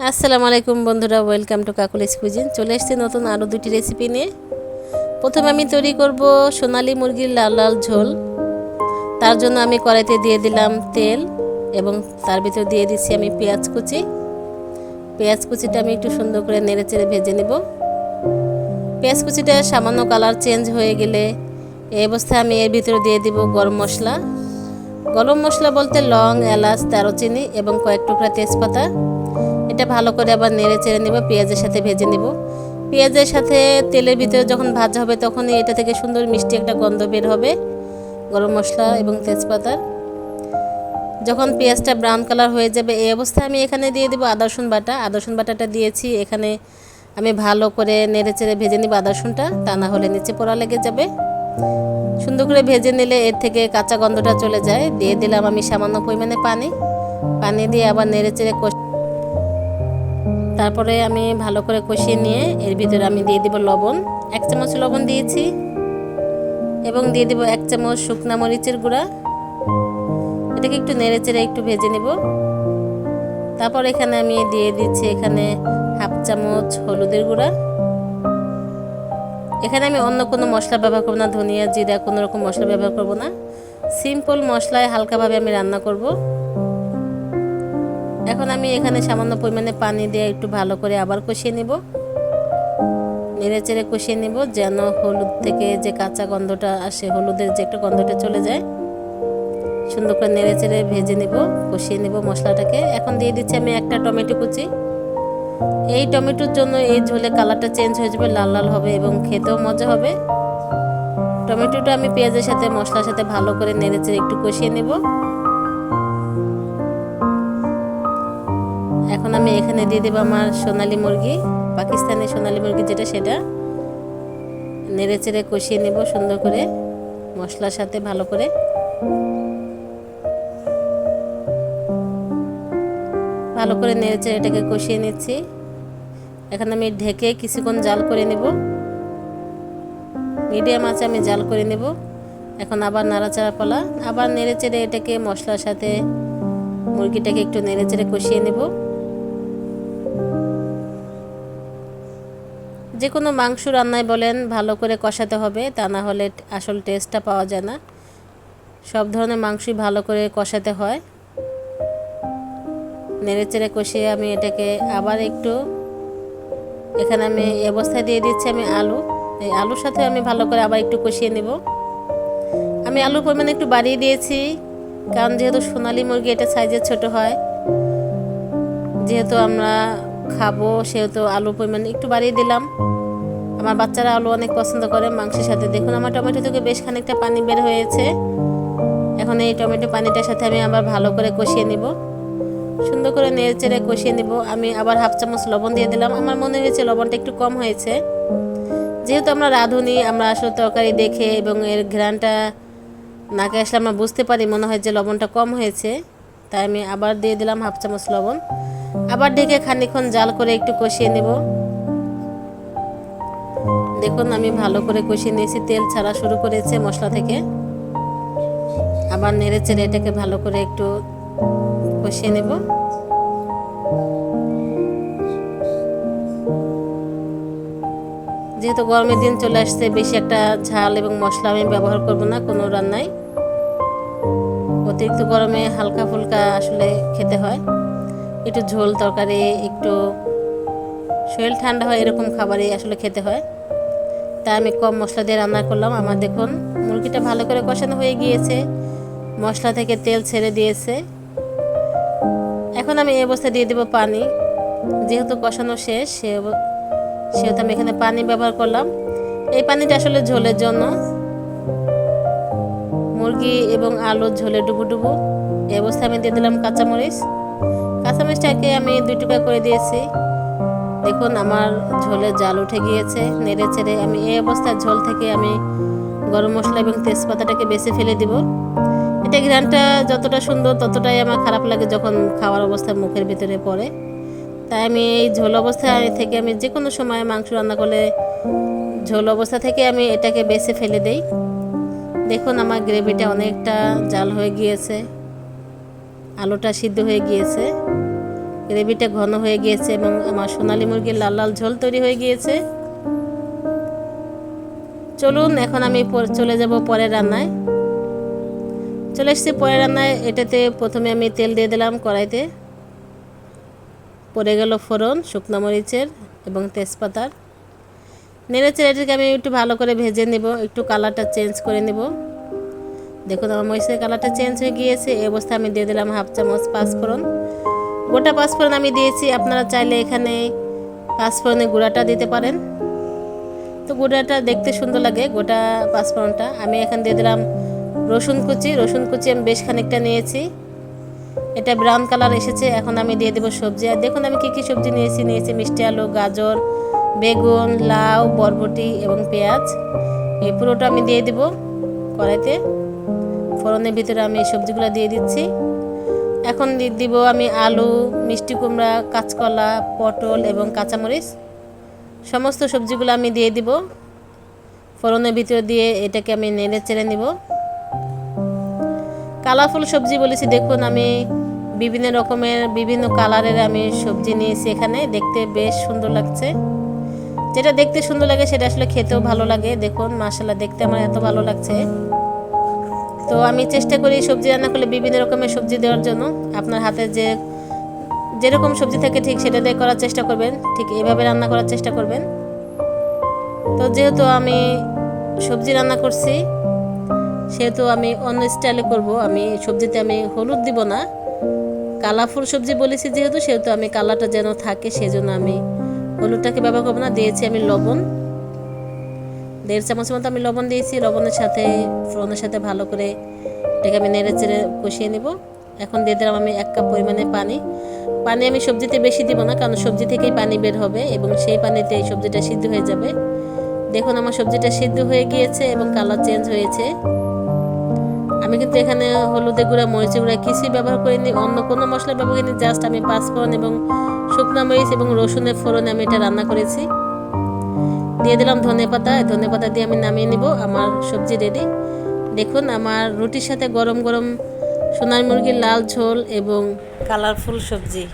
আসসালামু আলাইকুম বন্ধুরা ওয়েলকাম টু কাকুলিস কুজিন চলে এসেছি নতুন আরও দুটি রেসিপি নিয়ে। প্রথমে আমি তৈরি করব সোনালি মুরগির লাল লাল ঝোল। তার জন্য আমি কড়াইতে দিয়ে দিলাম তেল এবং তার ভিতর দিয়ে দিচ্ছি আমি পেঁয়াজ কুচি। পেঁয়াজ কুচিটা আমি একটু সুন্দর করে নেড়ে চেড়ে ভেজে নেব। পেঁয়াজ কুচিটা সামান্য কালার চেঞ্জ হয়ে গেলে এই অবস্থায় আমি এর ভিতরে দিয়ে দিব গরম মশলা। গরম মশলা বলতে লং, এলাচ, দারুচিনি এবং কয়েক টুকরা তেজপাতা। এটা ভালো করে আবার নেড়ে চেড়ে নেব, পেঁয়াজের সাথে ভেজে নেব। পেঁয়াজের সাথে তেলের ভিতরে যখন ভাজা হবে তখনই এটা থেকে সুন্দর মিষ্টি একটা গন্ধ বের হবে, গরম মশলা এবং তেজপাতার যখন পেঁয়াজটা ব্রাউন কালার হয়ে যাবে, এই অবস্থায় আমি এখানে দিয়ে দেবো আদা, রসুন বাটা। আদা, রসুন বাটাটা দিয়েছি, এখানে আমি ভালো করে নেড়ে চেড়ে ভেজে নিব আদা, রসুনটা, তা না হলে নিচে পোড়া লেগে যাবে। সুন্দর করে ভেজে নিলে এর থেকে কাঁচা গন্ধটা চলে যায়। দিয়ে দিলাম আমি সামান্য পরিমাণে পানি। পানি দিয়ে আবার নেড়ে চেড়ে তারপরে আমি ভালো করে কষিয়ে নিয়ে এর ভিতরে আমি দিয়ে দিব লবণ। এক চামচ লবণ দিয়েছি এবং দিয়ে দিব এক চামচ শুকনা মরিচের গুঁড়া। এটাকে একটু নেড়ে চেড়ে একটু ভেজে নেব। তারপর এখানে আমি দিয়ে দিচ্ছি এখানে হাফ চামচ হলুদের গুঁড়া। এখানে আমি অন্য কোনো মশলা ব্যবহার করব না, ধনিয়া, জিরা, কোনো রকম মশলা ব্যবহার করব না। সিম্পল মশলায় হালকাভাবে আমি রান্না করব। এখন আমি এখানে সামান্য পরিমাণে পানি দিয়ে একটু ভালো করে আবার কষিয়ে নিব। নেড়ে চেড়ে কষিয়ে নিব যেন হলুদ থেকে যে কাঁচা গন্ধটা আসে, হলুদের যে একটা গন্ধটা চলে যায়, সুন্দর করে নেড়ে চেড়ে ভেজে নিব, কষিয়ে নিব মশলাটাকে। এখন দিয়ে দিচ্ছি আমি একটা টমেটো কুচি। এই টমেটোর জন্য এই ঝোলে কালারটা চেঞ্জ হয়ে যাবে, লাল লাল হবে এবং খেতেও মজা হবে। টমেটোটা আমি পেঁয়াজের সাথে মশলার সাথে ভালো করে নেড়ে চেড়ে একটু কষিয়ে নেব। এখন আমি এখানে দিয়ে দেবো আমার সোনালি মুরগি, পাকিস্তানি সোনালি মুরগি যেটা সেটা। নেড়ে চেড়ে কষিয়ে নেব সুন্দর করে, মশলার সাথে ভালো করে। ভালো করে নেড়ে চেড়ে এটাকে কষিয়ে নিচ্ছি। এখন আমি ঢেকে কিছুক্ষণ জাল করে নেব। মিডিয়াম আছে আমি জাল করে নেব। এখন আবার নাড়াচাড়া পালা। আবার নেড়ে চেড়ে এটাকে মশলার সাথে মুরগিটাকে একটু নেড়ে চেড়ে কষিয়ে নেব। যে কোনো মাংস রান্নায় বলেন, ভালো করে কষাতে হবে, তা না হলে আসল টেস্টটা পাওয়া যায় না। সব ধরনের মাংসই ভালো করে কষাতে হয়। নেড়ে চেড়ে কষিয়ে আমি এটাকে আবার একটু, এখানে আমি অবস্থায় দিয়ে দিচ্ছি আমি আলু। এই আলুর সাথে আমি ভালো করে আবার একটু কষিয়ে নেব। আমি আলুর পরিমাণ একটু বাড়িয়ে দিয়েছি, কারণ যেহেতু সোনালি মুরগি এটা সাইজের ছোট হয়, যেহেতু আমরা খাব সেহেতু আলুর পরিমাণ একটু বাড়িয়ে দিলাম। আমার বাচ্চারা আলু অনেক পছন্দ করে, মাংসের সাথে। দেখুন, আমার টমেটো থেকে বেশ খানিকটা পানি বের হয়েছে। এখন এই টমেটো পানিটার সাথে আমি আবার ভালো করে কষিয়ে নিব। সুন্দর করে নেড়ে চেড়ে কষিয়ে নিব। আমি আবার হাফ চামচ লবণ দিয়ে দিলাম। আমার মনে হয়েছে লবণটা একটু কম হয়েছে। যেহেতু আমরা রাঁধুনি, আমরা আসলে তরকারি দেখে এবং এর ঘ্রানটা নাকে আসলে আমরা বুঝতে পারি, মনে হয় যে লবণটা কম হয়েছে। তাই আমি আবার দিয়ে দিলাম হাফ চামচ লবণ। আবার ঢেকে খানিক্ষণ জাল করে একটু কষিয়ে নেব। দেখুন, আমি ভালো করে কষিয়ে নিয়েছি। তেল ছাড়া শুরু করেছে মশলা থেকে। আবার নেড়ে চেড়ে এটাকে ভালো করে একটু কষিয়ে নেব। যেহেতু গরমের দিন চলে আসছে, বেশি একটা ঝাল এবং মশলা আমি ব্যবহার করব না কোনো রান্নায়। অতিরিক্ত গরমে হালকা ফুলকা আসলে খেতে হয়। একটু ঝোল তরকারি, একটু শরীর ঠান্ডা হয় এরকম খাবারই আসলে খেতে হয়। তাই আমি কম মশলা দিয়ে রান্না করলাম। আমার দেখুন, মুরগিটা ভালো করে কষানো হয়ে গিয়েছে। মশলা থেকে তেল ছেড়ে দিয়েছে। এখন আমি এই অবস্থায় দিয়ে দেবো পানি। যেহেতু কষানো শেষ সেহেতু আমি এখানে পানি ব্যবহার করলাম। এই পানিটা আসলে ঝোলের জন্য। মুরগি এবং আলু ঝোলে ডুবু ডুবু এই অবস্থায় আমি দিয়ে দিলাম কাঁচামরিচ। কাঁচামরিচটাকে আমি দুই টুকরা করে দিয়েছি। দেখুন, আমার ঝোলে জাল উঠে গিয়েছে, নেড়ে চেড়ে আমি এই অবস্থায় ঝোল থেকে আমি গরম মশলা এবং তেজপাতাটাকে বেছে ফেলে দিব। এটা ঘ্রানটা যতটা সুন্দর, ততটাই আমার খারাপ লাগে যখন খাওয়ার অবস্থা মুখের ভিতরে পড়ে। তাই আমি এই ঝোল অবস্থায় থেকে আমি যে কোনো সময় মাংস রান্না করলে ঝোল অবস্থা থেকে আমি এটাকে বেছে ফেলে দেই। দেখুন, আমার গ্রেভিটা অনেকটা জাল হয়ে গিয়েছে, আলুটা সিদ্ধ হয়ে গিয়েছে। গ্রেভিটা ঘন হয়ে গিয়েছে এবং আমার সোনালি মুরগির লাল লাল ঝোল তৈরি হয়ে গিয়েছে। চলুন, এখন আমি চলে যাব পরের রান্নায়। চলে এসেছি পরের রান্নায়। এটাতে প্রথমে আমি তেল দিয়ে দিলাম কড়াইতে। পড়ে গেল ফোড়ন, শুকনো মরিচের এবং তেজপাতার। নেড়ে এটাকে আমি একটু ভালো করে ভেজে নেব, একটু কালারটা চেঞ্জ করে নেব। দেখুন, আমার মরিচের কালারটা চেঞ্জ হয়ে গিয়েছে। এই অবস্থায় আমি দিয়ে দিলাম হাফ চামচ পাঁচফোড়ন। গোটা পাঁচফোড়ন আমি দিয়েছি, আপনারা চাইলে এখানে পাঁচফোড়নের গুঁড়াটা দিতে পারেন। তো গুঁড়াটা দেখতে সুন্দর লাগে, গোটা পাঁচফোড়নটা আমি এখানে দিয়ে দিলাম রসুন কুচি রসুন কুচি আমি বেশ খানিকটা নিয়েছি। এটা ব্রাউন কালার এসেছে, এখন আমি দিয়ে দেবো সবজি। আর দেখুন আমি কী কী সবজি নিয়েছি নিয়েছি মিষ্টি আলু, গাজর, বেগুন, লাউ, বরবটি এবং পেঁয়াজ। এই পুরোটা আমি দিয়ে দেবো কড়াইতে। ফোড়নের ভিতরে আমি এই সবজিগুলো দিয়ে দিচ্ছি। এখন দিব আমি আলু, মিষ্টি কুমড়া, কাঁচকলা, পটল এবং কাঁচামরিচ। সমস্ত সবজিগুলো আমি দিয়ে দিব। ফোড়নের ভিতরে দিয়ে এটাকে আমি নেড়ে চেড়ে নিব। কালারফুল সবজি বলেছি, দেখুন আমি বিভিন্ন রকমের, বিভিন্ন কালারের আমি সবজি নিয়েছি এখানে। দেখতে বেশ সুন্দর লাগছে। যেটা দেখতে সুন্দর লাগে, সেটা আসলে খেতেও ভালো লাগে। দেখুন মাসাল্লাহ দেখতে আমার এত ভালো লাগছে। তো আমি চেষ্টা করি সবজি রান্না করলে বিভিন্ন রকমের সবজি দেওয়ার জন্য। আপনার হাতে যে, যেরকম সবজি থাকে ঠিক সেটা দিয়ে করার চেষ্টা করবেন। ঠিক এভাবে রান্না করার চেষ্টা করবেন। তো যেহেতু আমি সবজি রান্না করছি, সেহেতু আমি অন্য স্টাইলে করব। আমি সবজিতে আমি হলুদ দিব না। কালারফুল সবজি বলেছি যেহেতু, সেহেতু আমি কালারটা যেন থাকে সেজন্য আমি হলুদটাকে ব্যবহার করব না। দিয়েছি আমি লবণ। দেড় চামচ মতো আমি লবণ দিয়েছি, লবণের সাথে, ফোড়নের সাথে ভালো করে এটাকে আমি নেড়ে চেড়ে কষিয়ে নেব। এখন দিয়ে দিলাম আমি এক কাপ পরিমাণে পানি। পানি আমি সবজিতে বেশি দিব না, কারণ সবজি থেকেই পানি বের হবে এবং সেই পানিতে এই সবজিটা সিদ্ধ হয়ে যাবে। দেখুন আমার সবজিটা সিদ্ধ হয়ে গিয়েছে এবং কালার চেঞ্জ হয়েছে। আমি কিন্তু এখানে হলুদের গুঁড়া, মরিচের গুঁড়া কিছুই ব্যবহার করিনি। অন্য কোনো মশলা ব্যবহার করিনি, জাস্ট আমি পাঁচফোড়ন এবং শুকনো মরিচ এবং রসুনের ফোড়নে আমি এটা রান্না করেছি। দিয়ে দিলাম ধনে পাতা। ধনে পাতা দিয়ে আমি নামিয়ে নিব, আমার সবজি রেডি দেখুন, আমার রুটির সাথে গরম গরম সোনার মুরগির লাল ঝোল এবং কালারফুল সবজি।